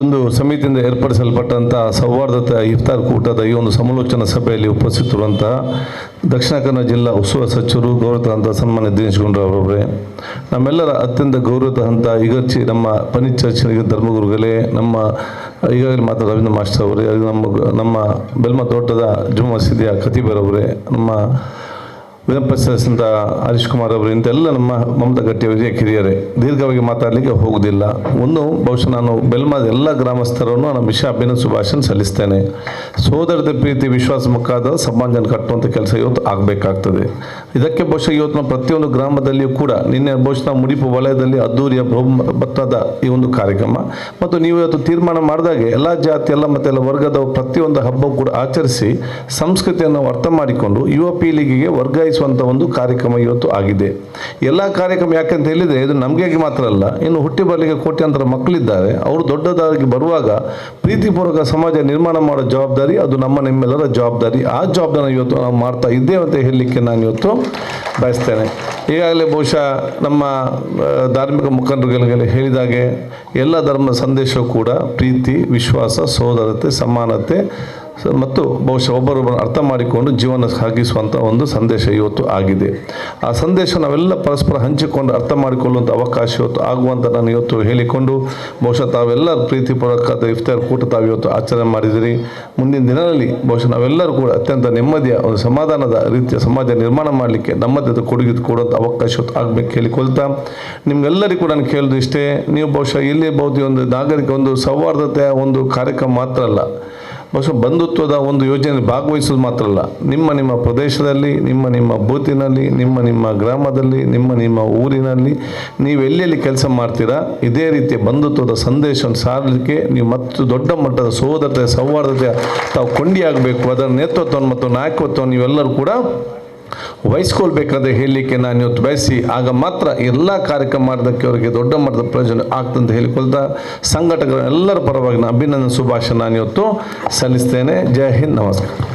ಒಂದು ಸಮಿತಿಯಿಂದ ಏರ್ಪಡಿಸಲ್ಪಟ್ಟಂಥ ಸೌಹಾರ್ದ ಇಫ್ತಾರ್ ಕೂಟದ ಈ ಒಂದು ಸಮಾಲೋಚನಾ ಸಭೆಯಲ್ಲಿ ಉಪಸ್ಥಿತರುವಂತಹ ದಕ್ಷಿಣ ಕನ್ನಡ ಜಿಲ್ಲಾ ಉತ್ಸವ ಸಚಿವರು ಗೌರವಂತ ಸನ್ಮಾನ್ಯ ದಿನೇಶ್ ಗುಂಡೂರಾವ್ ನಮ್ಮೆಲ್ಲರ ಅತ್ಯಂತ ಗೌರವದ ಹಂತ ಇಗರ್ಚಿ ನಮ್ಮ ಪನಿಚರ್ಚನಿಗೆ ಧರ್ಮಗುರುಗಳೇ, ನಮ್ಮ ಈಗಾಗಲೇ ಮಾತಾಡ ರವೀಂದ್ರ ಮಾಸ್ಟರ್ ಅವರೇ ನಮ್ಮ ನಮ್ಮ ಬೆಲ್ಮ ತೋಟದ ಜುಮ್ಮ ಮಸೀದಿಯ ಖತೀಬರವರೇ ನಮ್ಮ ವಿಧಾನಪರಿಷತ್ ಹರೀಶ್ ಕುಮಾರ್ ಅವರು ಇಂತೆಲ್ಲ ನಮ್ಮ ಮಮತಾ ಗಟ್ಟಿ ಹಿರಿಯ ಕಿರಿಯರೇ, ದೀರ್ಘವಾಗಿ ಮಾತಾಡಲಿಕ್ಕೆ ಹೋಗುವುದಿಲ್ಲ. ಒಂದು, ಬಹುಶಃ ನಾನು ಬೆಲ್ಮಾದ ಎಲ್ಲ ಗ್ರಾಮಸ್ಥರನ್ನು ನಾನು ವಿಷಯ ಅಭಿನಂದ ಶುಭಾಶಯ ಸಲ್ಲಿಸ್ತೇನೆ. ಸೋದರದ ಪ್ರೀತಿ, ವಿಶ್ವಾಸ ಮುಖಾದ ಸಮಾಜನ ಕಟ್ಟುವಂಥ ಕೆಲಸ ಇವತ್ತು ಆಗಬೇಕಾಗ್ತದೆ. ಇದಕ್ಕೆ ಬಹುಶಃ ಇವತ್ತು ನಾವು ಪ್ರತಿಯೊಂದು ಗ್ರಾಮದಲ್ಲಿಯೂ ಕೂಡ ನಿನ್ನೆ ಬಹುಶಃ ಮುಡಿಪು ವಲಯದಲ್ಲಿ ಅದ್ದೂರಿಯ ಭತ್ತದ ಈ ಒಂದು ಕಾರ್ಯಕ್ರಮ. ಮತ್ತು ನೀವು ಇವತ್ತು ತೀರ್ಮಾನ ಮಾಡಿದಾಗೆ ಎಲ್ಲ ಜಾತಿ, ಎಲ್ಲ ಮತ್ತು ಎಲ್ಲ ವರ್ಗದ ಪ್ರತಿಯೊಂದು ಹಬ್ಬ ಕೂಡ ಆಚರಿಸಿ ಸಂಸ್ಕೃತಿಯನ್ನು ಅರ್ಥ ಮಾಡಿಕೊಂಡು ಯುವ ಪೀಳಿಗೆಗೆ ವರ್ಗಾಯಿಸುವಂಥ ಒಂದು ಕಾರ್ಯಕ್ರಮ ಇವತ್ತು ಆಗಿದೆ. ಎಲ್ಲ ಕಾರ್ಯಕ್ರಮ ಯಾಕಂತ ಹೇಳಿದರೆ ಇದು ನಮಗೆ ಮಾತ್ರ ಅಲ್ಲ, ಇನ್ನು ಹುಟ್ಟಿ ಬರಲಿಕ್ಕೆ ಕೋಟ್ಯಾಂತರ ಮಕ್ಕಳಿದ್ದಾರೆ. ಅವರು ದೊಡ್ಡದಾಗಿ ಬರುವಾಗ ಪ್ರೀತಿಪೂರ್ವಕ ಸಮಾಜ ನಿರ್ಮಾಣ ಮಾಡೋ ಜವಾಬ್ದಾರಿ ಅದು ನಮ್ಮ ನಿಮ್ಮೆಲ್ಲರ ಜವಾಬ್ದಾರಿ. ಆ ಜವಾಬ್ದಾರಿ ಇವತ್ತು ನಾವು ಮಾಡ್ತಾ ಇದ್ದೇವೆ ಅಂತ ಹೇಳಲಿಕ್ಕೆ ನಾನು ಇವತ್ತು ಬಯಸ್ತೇನೆ. ಈಗಾಗಲೇ ಬಹುಶಃ ನಮ್ಮ ಧಾರ್ಮಿಕ ಮುಖಂಡರುಗಳಿಗೆ ಹೇಳಿದಾಗೆ ಎಲ್ಲ ಧರ್ಮದ ಸಂದೇಶವೂ ಕೂಡ ಪ್ರೀತಿ, ವಿಶ್ವಾಸ ಸೋದರತೆ ಸಮಾನತೆ ಮತ್ತು ಬಹುಶಃ ಒಬ್ಬರೊಬ್ಬರು ಅರ್ಥ ಮಾಡಿಕೊಂಡು ಜೀವನ ಸಾಗಿಸುವಂಥ ಒಂದು ಸಂದೇಶ ಇವತ್ತು ಆಗಿದೆ. ಆ ಸಂದೇಶ ನಾವೆಲ್ಲ ಪರಸ್ಪರ ಹಂಚಿಕೊಂಡು ಅರ್ಥ ಮಾಡಿಕೊಳ್ಳುವಂಥ ಅವಕಾಶ ಇವತ್ತು ಆಗುವಂತ ನಾನು ಇವತ್ತು ಹೇಳಿಕೊಂಡು, ಬಹುಶಃ ತಾವೆಲ್ಲ ಪ್ರೀತಿಪೂರ್ವಕ ಇಫ್ತಾರ್ ಕೂಟ ತಾವು ಇವತ್ತು ಆಚರಣೆ ಮಾಡಿದಿರಿ. ಮುಂದಿನ ದಿನಗಳಲ್ಲಿ ಬಹುಶಃ ನಾವೆಲ್ಲರೂ ಕೂಡ ಅತ್ಯಂತ ನೆಮ್ಮದಿಯ ಒಂದು ಸಮಾಧಾನದ ರೀತಿಯ ಸಮಾಜ ನಿರ್ಮಾಣ ಮಾಡಲಿಕ್ಕೆ ನಮ್ಮದೇ ಕೊಡುಗೆ ಕೊಡುವಂಥ ಅವಕಾಶ ಇವತ್ತು ಆಗಬೇಕು ಹೇಳಿಕೊಳ್ತಾ ನಿಮ್ಗೆಲ್ಲರಿಗೂ ಕೂಡ ನಾನು ಕೇಳೋದು ಇಷ್ಟೇ, ನೀವು ಬಹುಶಃ ಇಲ್ಲಿ ಬಹುದಿ ಒಂದು ನಾಗರಿಕ ಒಂದು ಸೌಹಾರ್ದತೆಯ ಒಂದು ಕಾರ್ಯಕ್ರಮ ಮಾತ್ರ ಅಲ್ಲ. ಬಹುಶಃ ಬಂಧುತ್ವದ ಒಂದು ಯೋಜನೆಯಲ್ಲಿ ಭಾಗವಹಿಸೋದು ಮಾತ್ರ ಅಲ್ಲ. ನಿಮ್ಮ ನಿಮ್ಮ ಪ್ರದೇಶದಲ್ಲಿ, ನಿಮ್ಮ ನಿಮ್ಮ ಬೂತಿನಲ್ಲಿ, ನಿಮ್ಮ ನಿಮ್ಮ ಗ್ರಾಮದಲ್ಲಿ, ನಿಮ್ಮ ನಿಮ್ಮ ಊರಿನಲ್ಲಿ ನೀವು ಎಲ್ಲೆಲ್ಲಿ ಕೆಲಸ ಮಾಡ್ತೀರಾ, ಇದೇ ರೀತಿಯ ಬಂಧುತ್ವದ ಸಂದೇಶವನ್ನು ಸಾರಲಿಕ್ಕೆ ನೀವು ಮತ್ತು ದೊಡ್ಡ ಮಟ್ಟದ ಸೋದರತೆ ಸೌಹಾರ್ದತೆ ತಾವು ಕೊಂಡಿಯಾಗಬೇಕು. ಅದರ ನೇತೃತ್ವವನ್ನು ಮತ್ತು ನಾಯಕತ್ವವನ್ನು ನೀವೆಲ್ಲರೂ ಕೂಡ ವಹಿಸ್ಕೊಳ್ಬೇಕಾದ ಹೇಳಲಿಕ್ಕೆ ನಾನು ಇವತ್ತು ಬಯಸಿ, ಆಗ ಮಾತ್ರ ಎಲ್ಲ ಕಾರ್ಯಕ್ರಮ ಮಾಡೋದಕ್ಕೆ ಅವರಿಗೆ ದೊಡ್ಡ ಮಟ್ಟದ ಪ್ರಯೋಜನ ಆಗ್ತಂತ ಹೇಳಿಕೊಳ್ತಾ ಸಂಘಟಕರ ಎಲ್ಲರ ಪರವಾಗಿ ನಾನು ಅಭಿನಂದನೆ, ಶುಭಾಶಯ ನಾನು ಇವತ್ತು ಸಲ್ಲಿಸ್ತೇನೆ. ಜೈ ಹಿಂದ್, ನಮಸ್ಕಾರ.